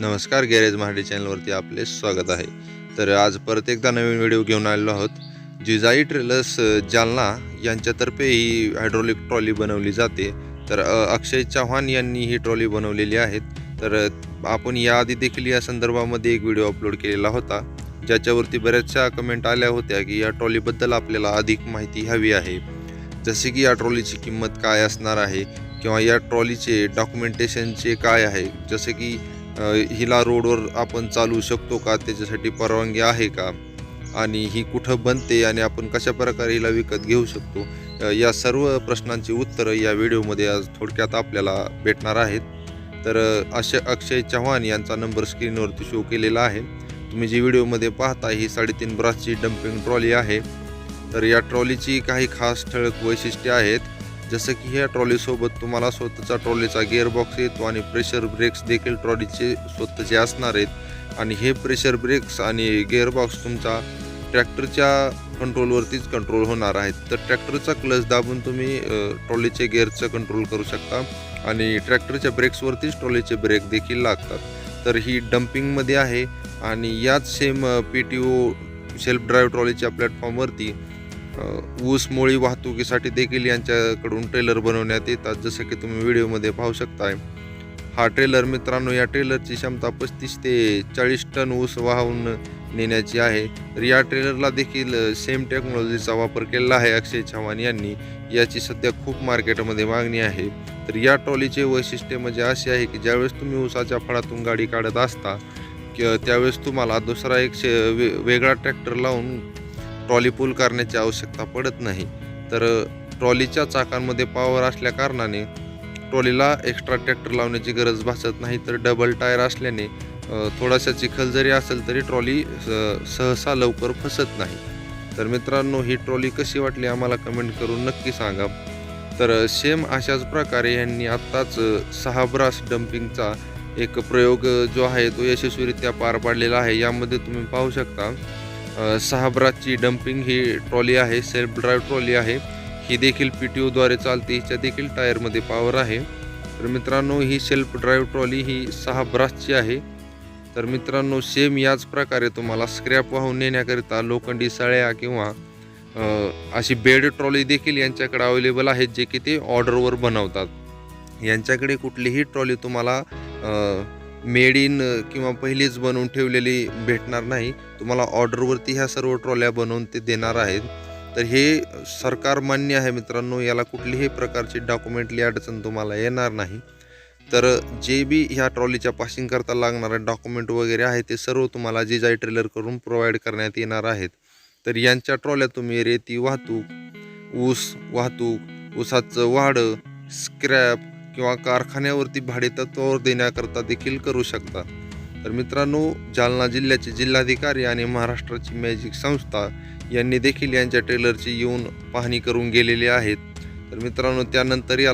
नमस्कार गॅरेज महाडी चॅनलवरती आपले स्वागत आहे. तर आज परत एकदा नवीन व्हिडिओ घेऊन आलेलो आहोत. जिजाई ट्रेलर्स जालना यांच्यातर्फे ही हायड्रोलिक ट्रॉली बनवली जाते. तर अक्षय चव्हाण यांनी ही ट्रॉली बनवलेली आहे तर आपण याआधी देखील या संदर्भामध्ये एक व्हिडिओ अपलोड केलेला होता. ज्याच्यावरती बऱ्याचशा कमेंट आल्या होत्या की या ट्रॉलीबद्दल आपल्याला अधिक माहिती हवी आहे. जसे की या ट्रॉलीची किंमत काय असणार आहे? किंवा या ट्रॉलीचे डॉक्युमेंटेशनचे काय आहे? जसे की हिला रोडवर आपण चालवू शकतो का? त्याच्यासाठी परवानगी आहे का? आणि ही कुठं बनते आणि आपण कशा प्रकारे हिला विकत घेऊ शकतो? या सर्व प्रश्नांची उत्तरं या व्हिडिओमध्ये आज थोडक्यात आपल्याला भेटणार आहेत. तर अशा अश अक्षय चव्हाण यांचा नंबर स्क्रीनवरती शो केलेला आहे. तुम्ही जी व्हिडिओमध्ये पाहता ही साडेतीन ब्रासची डम्पिंग ट्रॉली आहे. तर या ट्रॉलीची काही खास ठळक वैशिष्ट्ये आहेत. जसं की ह्या ट्रॉलीसोबत तुम्हाला स्वतःचा ट्रॉलीचा गिअरबॉक्स येतो आणि प्रेशर ब्रेक्स देखील ट्रॉलीचे स्वतःचे असणार आहेत. आणि हे प्रेशर ब्रेक्स आणि गिअरबॉक्स तुमचा ट्रॅक्टरच्या कंट्रोलवरतीच कंट्रोल होणार आहेत. तर ट्रॅक्टरचा क्लच दाबून तुम्ही ट्रॉलीचे गिअरचं कंट्रोल करू शकता आणि ट्रॅक्टरच्या ब्रेक्सवरतीच ट्रॉलीचे ब्रेक देखील लागतात. तर ही डम्पिंगमध्ये आहे आणि याच same P T O self drive ट्रॉलीच्या प्लॅटफॉर्मवरती ऊस मोळी वाहतुकीसाठी देखील यांच्याकडून ट्रेलर बनवण्यात येतात. जसं की तुम्ही व्हिडिओमध्ये पाहू शकताय. हा ट्रेलर मित्रांनो या ट्रेलरची क्षमता पस्तीस ते चाळीस टन ऊस वाहून नेण्याची आहे. तर या ट्रेलरला देखील सेम टेक्नॉलॉजीचा वापर केलेला आहे अक्षय चव्हाण यांनी. याची सध्या खूप मार्केटमध्ये मागणी आहे. तर या ट्रॉलीचे वैशिष्ट्य म्हणजे असे आहे की ज्यावेळेस तुम्ही ऊसाच्या फळातून गाडी काढत असता त्यावेळेस तुम्हाला दुसरा एक वे वेगळा ट्रॅक्टर लावून ट्रॉली पूल करण्याची आवश्यकता पडत नाही. तर ट्रॉलीच्या चाकांमध्ये पॉवर असल्या कारणाने ट्रॉलीला एक्स्ट्रा ट्रॅक्टर लावण्याची गरज भासत नाही. तर डबल टायर असल्याने थोडासा चिखल जरी असेल तरी ट्रॉली सहसा लवकर फसत नाही. तर मित्रांनो ही ट्रॉली कशी वाटली आम्हाला कमेंट करून नक्की सांगा. तर सेम अशाच प्रकारे यांनी आत्ताच सहा ब्रास डम्पिंगचा एक प्रयोग जो आहे तो यशस्वीरित्या पार पाडलेला आहे. यामध्ये तुम्ही पाहू शकता सहा ब्रासची डम्पिंग ही ट्रॉली आहे सेल्फ ड्राईव्ह ट्रॉली आहे. ही देखील पी टी ओद्वारे चालते हिच्या देखील टायरमध्ये पॉवर आहे. तर मित्रांनो ही सेल्फ ड्राईव्ह ट्रॉली ही सहा ब्रासची आहे. तर मित्रांनो सेम याच प्रकारे तुम्हाला स्क्रॅप वाहून नेण्याकरिता लोखंडी सळ्या किंवा अशी बेड ट्रॉली देखील यांच्याकडे अवेलेबल आहेत जे की ते ऑर्डरवर बनवतात. यांच्याकडे कुठलीही ट्रॉली तुम्हाला मेड इन किंवा पहिलीच बनवून ठेवलेली भेटणार नाही. तुम्हाला ऑर्डरवरती ह्या सर्व ट्रॉल्या बनवून ते देणार आहेत. तर हे सरकार मान्य आहे मित्रांनो याला कुठलीही प्रकारची डॉक्युमेंटली अडचण तुम्हाला येणार नाही. तर जे बी ह्या ट्रॉलीच्या पासिंग करता लागणारे डॉक्युमेंट वगैरे आहे ते सर्व तुम्हाला जिजाई ट्रेलर करून प्रोव्हाइड करण्यात येणार आहेत. तर यांच्या ट्रॉल्या तुम्ही रेती वाहतूक ऊस वाहतूक ऊसाचं वाढं स्क्रॅप किंवा कारखान्यावरती भाडेतत्वावर देण्याकरता देखील करू शकता. तर मित्रांनो जालना जिल्ह्याचे जिल्हाधिकारी आणि महाराष्ट्राची मॅजिक संस्था यांनी देखील यांच्या ट्रेलरची येऊन पाहणी करून गेलेली आहेत. तर मित्रांनो त्यानंतर या